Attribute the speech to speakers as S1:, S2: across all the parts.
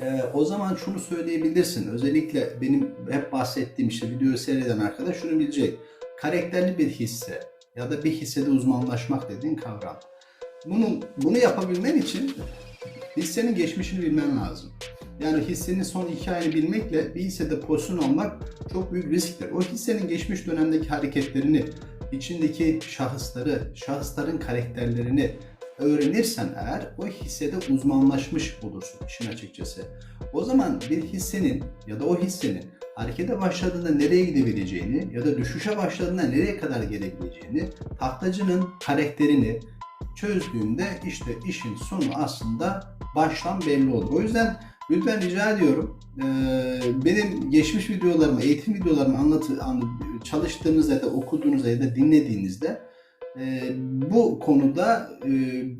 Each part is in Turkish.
S1: Ee, o zaman şunu söyleyebilirsin. Özellikle benim hep bahsettiğim işte videoyu seyreden arkadaş şunu bilecek. Karakterli bir hisse ya da bir hissede uzmanlaşmak dediğin kavram. Bunu, bunu yapabilmen için hissenin geçmişini bilmen lazım. Yani hissenin son iki ayını bilmekle bir hissede pozisyon almak çok büyük risktir. O hissenin geçmiş dönemdeki hareketlerini, içindeki şahısları, şahısların karakterlerini öğrenirsen eğer o hissede uzmanlaşmış olursun işin açıkçası. O zaman bir hissenin ya da o hissenin harekete başladığında nereye gidebileceğini ya da düşüşe başladığında nereye kadar gelebileceğini, tahtacının karakterini çözdüğünde işte işin sonu aslında baştan belli olur. O yüzden lütfen rica ediyorum benim geçmiş videolarımı, eğitim videolarımı anlatı, an- çalıştığınızda ya da okuduğunuzda ya da dinlediğinizde e, bu konuda e,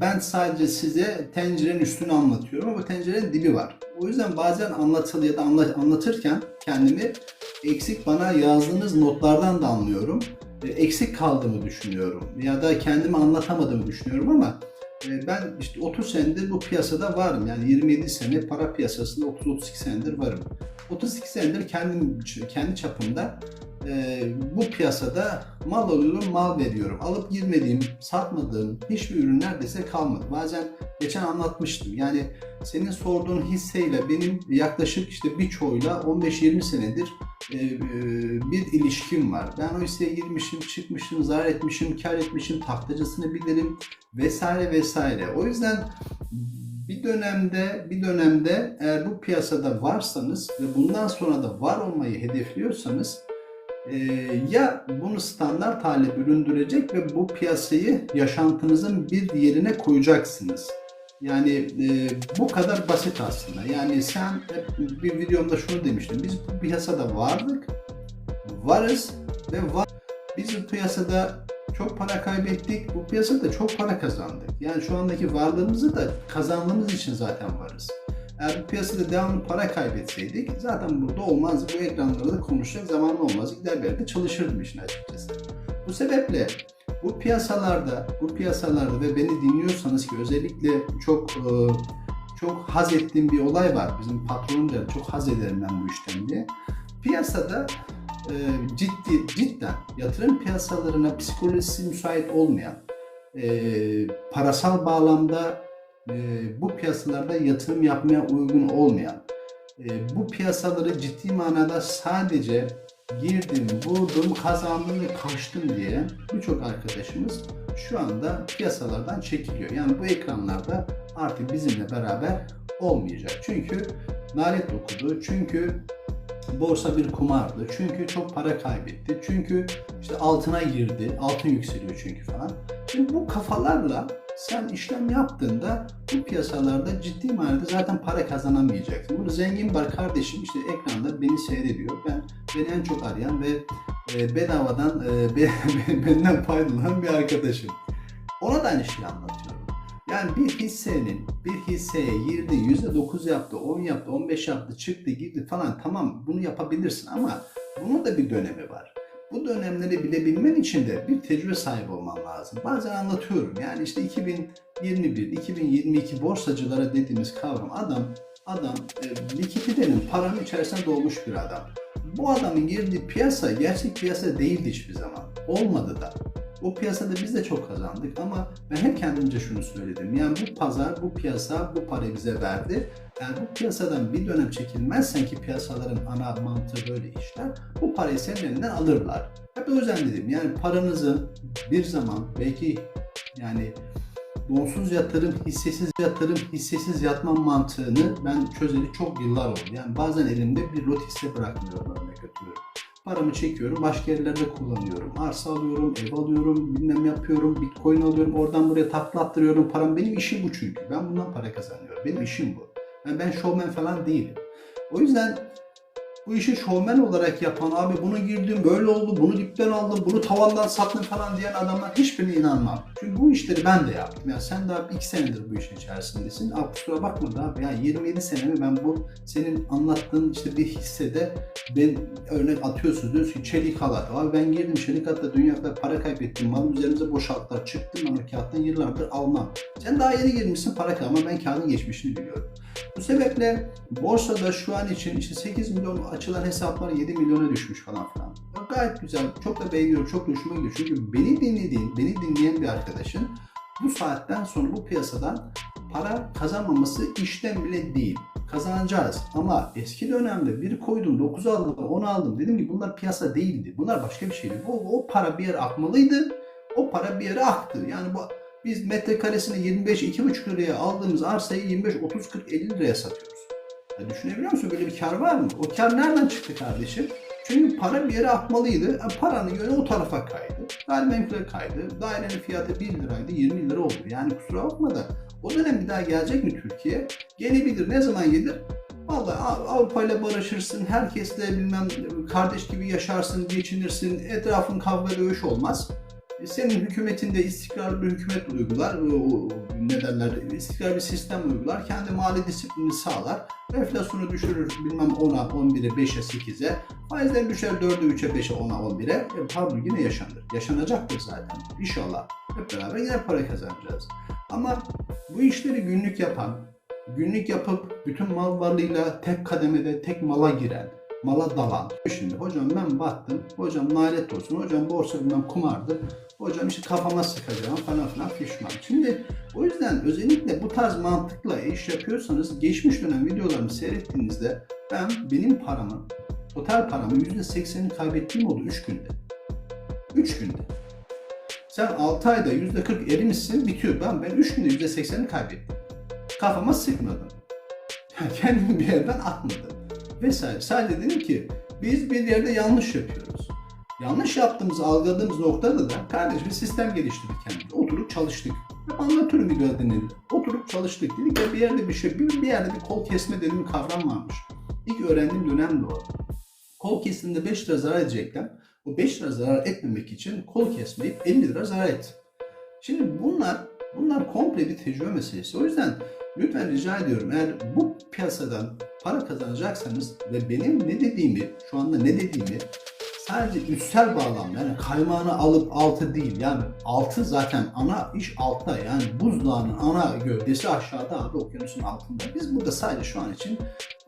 S1: ben sadece size tencerenin üstünü anlatıyorum ama tencerenin dibi var. O yüzden bazen anlatıl ya da anla- anlatırken kendimi eksik bana yazdığınız notlardan da anlıyorum. E, eksik kaldığımı düşünüyorum ya da kendimi anlatamadığımı düşünüyorum ama e, ben işte 30 senedir bu piyasada varım. Yani 27 sene para piyasasında 30-32 senedir varım. 32 senedir kendim kendi çapımda e, bu piyasada mal alıyorum, mal veriyorum. Alıp girmediğim, satmadığım hiçbir ürün neredeyse kalmadı. Bazen geçen anlatmıştım. Yani senin sorduğun hisseyle benim yaklaşık işte birçoğuyla 15-20 senedir e, e, bir ilişkim var. Ben o hisseye girmişim, çıkmışım, zarar etmişim, kar etmişim, tahtacısını bilirim vesaire vesaire. O yüzden bir dönemde bir dönemde eğer bu piyasada varsanız ve bundan sonra da var olmayı hedefliyorsanız ee, ya bunu standart hale büründürecek ve bu piyasayı yaşantınızın bir yerine koyacaksınız. Yani e, bu kadar basit aslında. Yani sen hep bir videomda şunu demiştim. Biz bu piyasada vardık, varız ve var. Biz bu piyasada çok para kaybettik, bu piyasada çok para kazandık. Yani şu andaki varlığımızı da kazandığımız için zaten varız. Eğer piyasada devamlı para kaybetseydik zaten burada olmazdı. Bu ekranlarda da konuşacak zaman olmaz. Gider bir yerde çalışırdım işin açıkçası. Bu sebeple bu piyasalarda, bu piyasalarda ve beni dinliyorsanız ki özellikle çok e, çok haz ettiğim bir olay var. Bizim patronum çok haz ederim ben bu işten diye. Piyasada e, ciddi, cidden yatırım piyasalarına psikolojisi müsait olmayan, e, parasal bağlamda e, bu piyasalarda yatırım yapmaya uygun olmayan, e, bu piyasaları ciddi manada sadece girdim, vurdum, kazandım ve kaçtım diye birçok arkadaşımız şu anda piyasalardan çekiliyor. Yani bu ekranlarda artık bizimle beraber olmayacak. Çünkü nalet okudu, çünkü borsa bir kumardı, çünkü çok para kaybetti, çünkü işte altına girdi, altın yükseliyor çünkü falan. Şimdi bu kafalarla sen işlem yaptığında bu piyasalarda ciddi manada zaten para kazanamayacaksın. Bunu zengin var kardeşim işte ekranda beni seyrediyor. Ben beni en çok arayan ve e, bedavadan e, be- benden faydalanan bir arkadaşım. Ona da aynı şeyi anlatıyorum. Yani bir hissenin bir hisseye girdi, %9 yaptı, 10 yaptı, 15 yaptı, çıktı, girdi falan tamam bunu yapabilirsin ama bunun da bir dönemi var. Bu dönemleri bilebilmen için de bir tecrübe sahibi olman lazım. Bazen anlatıyorum yani işte 2021, 2022 borsacılara dediğimiz kavram adam adam e, likiditenin paranın içerisine dolmuş bir adam. Bu adamın girdiği piyasa gerçek piyasa değildi hiçbir zaman. Olmadı da. O piyasada biz de çok kazandık ama ben hep kendimce şunu söyledim. Yani bu pazar, bu piyasa bu parayı bize verdi. Yani bu piyasadan bir dönem çekilmezsen ki piyasaların ana mantığı böyle işler, bu parayı senin elinden alırlar. Hep o yüzden dedim yani paranızı bir zaman belki yani donsuz yatırım, hissesiz yatırım, hissesiz yatma mantığını ben çözeli çok yıllar oldu. Yani bazen elimde bir lot hisse bırakmıyorum örnek atıyorum. Paramı çekiyorum, başka yerlerde kullanıyorum. Arsa alıyorum, ev alıyorum, bilmem yapıyorum, bitcoin alıyorum, oradan buraya takla. Param benim işim bu çünkü. Ben bundan para kazanıyorum. Benim işim bu. Yani ben showman falan değilim. O yüzden Bu işi şovmen olarak yapan abi bunu girdim böyle oldu bunu dipten aldım bunu tavandan sattım falan diyen adamlar hiçbirine inanmam. Çünkü bu işleri ben de yaptım. Ya sen daha 2 senedir bu işin içerisindesin. Abi kusura bakma da abi ya 27 senemi ben bu senin anlattığın işte bir hissede ben örnek atıyorsunuz diyorsun ki çelik halat. Abi ben girdim çelik hatta dünyada para kaybettim. Mal üzerimize boşalttılar. Çıktım ben o kağıttan yıllardır almam. Sen daha yeni girmişsin para kay- ama ben kağıdın geçmişini biliyorum. Bu sebeple borsada şu an için işte 8 milyon açılan hesaplar 7 milyona düşmüş falan filan. Gayet güzel. Çok da beğeniyorum. Çok hoşuma gidiyor. Çünkü beni dinlediğin, beni dinleyen bir arkadaşın bu saatten sonra bu piyasadan para kazanmaması işten bile değil. Kazanacağız ama eski dönemde bir koydum 9 aldım 10 aldım dedim ki bunlar piyasa değildi. Bunlar başka bir şeydi. Bu, o para bir yere akmalıydı. O para bir yere aktı. Yani bu biz metrekaresini 25-2,5 liraya aldığımız arsayı 25, 30, 40, 50 liraya satıyoruz. Ya düşünebiliyor musun? Böyle bir kar var mı? O kar nereden çıktı kardeşim? Çünkü para bir yere akmalıydı. E, Paranın yönü o tarafa kaydı. Gayrimenkule kaydı. Dairenin fiyatı 1 liraydı 20 lira oldu. Yani kusura bakma da o dönem bir daha gelecek mi Türkiye? Gelebilir. Ne zaman gelir? Vallahi Av- Avrupa ile barışırsın, herkesle bilmem kardeş gibi yaşarsın, geçinirsin, etrafın kavga dövüş olmaz. E, Senin hükümetinde istikrarlı bir hükümet uygular, o- ne derler, istikrarlı bir sistem uygular, kendi mali disiplini sağlar, enflasyonu düşürür bilmem 10'a, 11'e, 5'e, 8'e, faizler düşer 4'e, 3'e, 5'e, 10'a, 11'e, e, pardon yine yaşanır. Yaşanacaktır zaten. İnşallah hep beraber yine para kazanacağız. Ama bu işleri günlük yapan, günlük yapıp bütün mal varlığıyla tek kademede tek mala giren, mala dalan. Şimdi hocam ben battım, hocam nalet olsun, hocam borsa bilmem kumardı, hocam işte kafama sıkacağım falan filan fişman. Şimdi o yüzden özellikle bu tarz mantıkla iş yapıyorsanız geçmiş dönem videolarımı seyrettiğinizde ben benim paramın, total paramın %80'ini kaybettiğim oldu 3 günde. 3 günde. Sen 6 ayda %40 erimişsin bitiyor. Ben ben 3 günde %80'ini kaybettim. Kafama sıkmadım. Kendimi bir yerden atmadım. Vesaire. Sadece dedim ki biz bir yerde yanlış yapıyoruz. Yanlış yaptığımızı algıladığımız noktada da kardeş bir sistem geliştirdik kendimize. Oturup çalıştık. Hep anlatıyorum videoda dinledim. Oturup çalıştık. Dedik ya bir yerde bir şey, bir, yerde bir kol kesme dediğim kavram varmış. İlk öğrendiğim dönem de o. Kol kesiminde 5 lira zarar edecekken o 5 lira zarar etmemek için kol kesmeyip 50 lira zarar et. Şimdi bunlar bunlar komple bir tecrübe meselesi. O yüzden lütfen rica ediyorum eğer bu piyasadan para kazanacaksanız ve benim ne dediğimi, şu anda ne dediğimi sadece üstsel bağlamda yani kaymağını alıp altı değil yani altı zaten ana iş altta yani buzdağının ana gövdesi aşağıda abi okyanusun altında. Biz burada sadece şu an için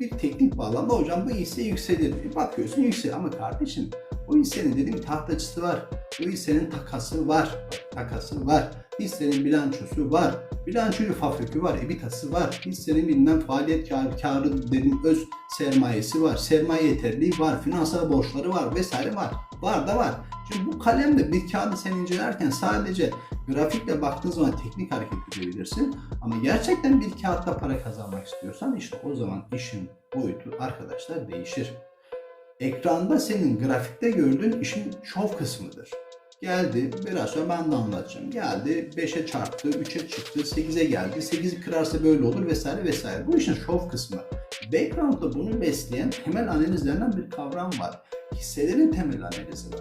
S1: bir teknik bağlamda hocam bu hisse yükselir. Bir bakıyorsun yükseliyor ama kardeşim bu hissenin dediğim tahtacısı var. Bu hissenin takası var. Takası var. Hissenin bilançosu var. Bilançoyu fabrikü var. EBITA'sı var. Hissenin bilmem faaliyet karı, karı dediğim öz sermayesi var. Sermaye yeterliği var. Finansal borçları var vesaire var. Var da var. Şimdi bu kalemde bir kağıdı sen incelerken sadece grafikle baktığın zaman teknik hareket edebilirsin. Ama gerçekten bir kağıtta para kazanmak istiyorsan işte o zaman işin boyutu arkadaşlar değişir. Ekranda senin grafikte gördüğün işin şov kısmıdır. Geldi, biraz sonra ben de anlatacağım. Geldi, 5'e çarptı, 3'e çıktı, 8'e geldi. 8'i kırarsa böyle olur vesaire vesaire. Bu işin şov kısmı. Background'da bunu besleyen temel analizlerinden bir kavram var. Hisselerin temel analizi var.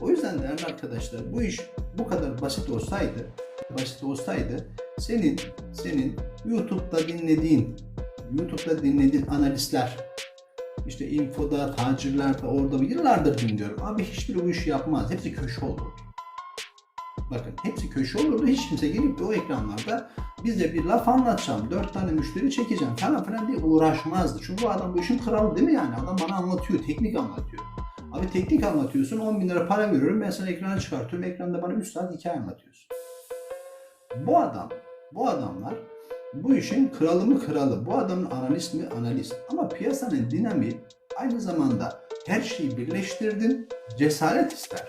S1: O yüzden değerli arkadaşlar bu iş bu kadar basit olsaydı, basit olsaydı senin senin YouTube'da dinlediğin YouTube'da dinlediğin analistler işte infoda, tacirlerde, orada yıllardır dinliyorum. Abi hiçbiri bu işi yapmaz. Hepsi köşe olurdu. Bakın hepsi köşe olurdu. Hiç kimse gelip de o ekranlarda bize bir laf anlatacağım, dört tane müşteri çekeceğim falan filan diye uğraşmazdı. Çünkü bu adam bu işin kralı değil mi yani? Adam bana anlatıyor, teknik anlatıyor. Abi teknik anlatıyorsun, 10 bin lira para veriyorum, ben sana ekrana çıkartıyorum, ekranda bana 3 saat hikaye anlatıyorsun. Bu adam, bu adamlar bu işin kralı mı kralı, bu adamın analist mi analist. Ama piyasanın dinamiği aynı zamanda her şeyi birleştirdin, cesaret ister.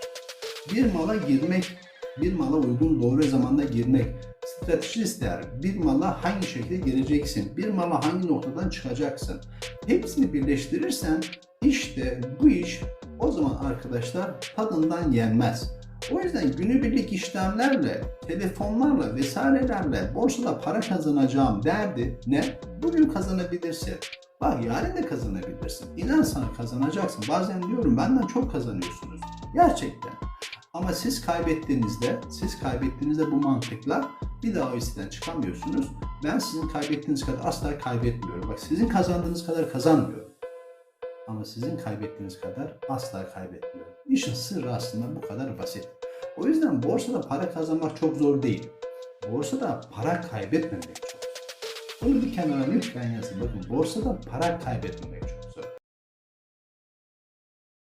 S1: Bir mala girmek, bir mala uygun doğru zamanda girmek, strateji ister. Bir mala hangi şekilde gireceksin, bir mala hangi noktadan çıkacaksın. Hepsini birleştirirsen işte bu iş o zaman arkadaşlar tadından yenmez. O yüzden günübirlik işlemlerle, telefonlarla vesairelerle borsada para kazanacağım derdi ne? Bugün kazanabilirsin. Bak yarın da kazanabilirsin. İnan sana kazanacaksın. Bazen diyorum benden çok kazanıyorsunuz. Gerçekten. Ama siz kaybettiğinizde, siz kaybettiğinizde bu mantıkla bir daha o hisseden çıkamıyorsunuz. Ben sizin kaybettiğiniz kadar asla kaybetmiyorum. Bak sizin kazandığınız kadar kazanmıyorum. Ama sizin kaybettiğiniz kadar asla kaybetmiyorum. İşin sırrı aslında bu kadar basit. O yüzden borsada para kazanmak çok zor değil. Borsada para kaybetmemek çok. Bunu bir kenara lütfen yazın. Bakın borsada para kaybetmemek çok.